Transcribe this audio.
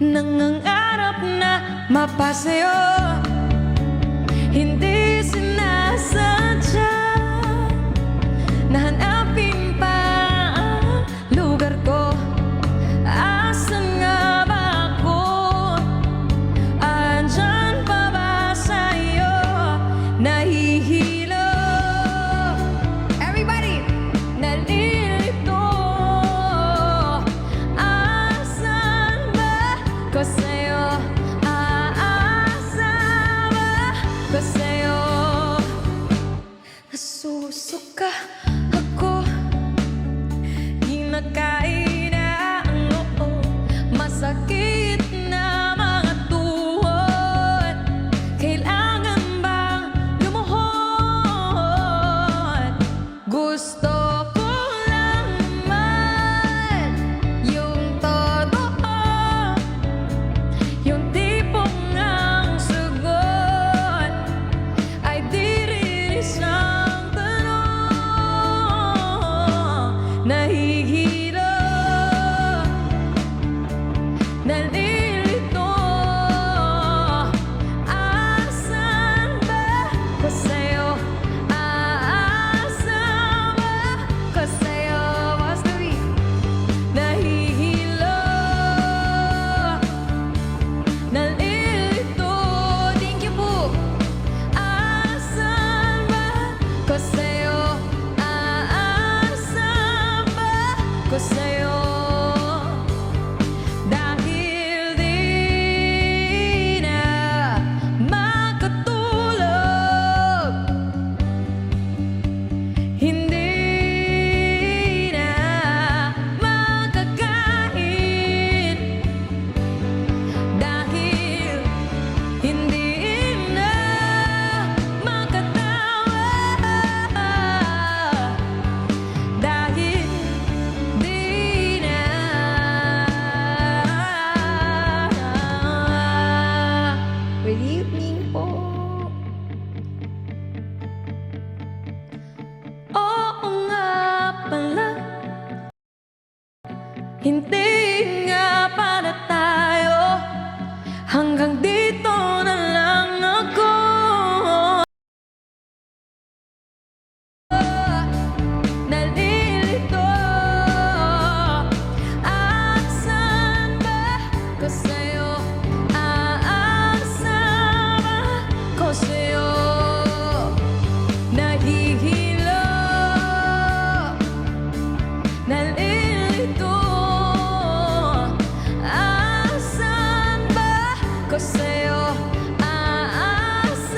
Nangangarap na mapasayo Hindi sinasadya Nahanapin pa ang lugar ko Asan nga ba ako? Andyan pa ba sa'yo? Nahihila ba sa'yo? Nasusuka ako Di na nalilito. At saan ba ko sa'yo aasama? Ko sa'yo Nahihilo. Nalilito. At saan ba ko sa'yo aasama?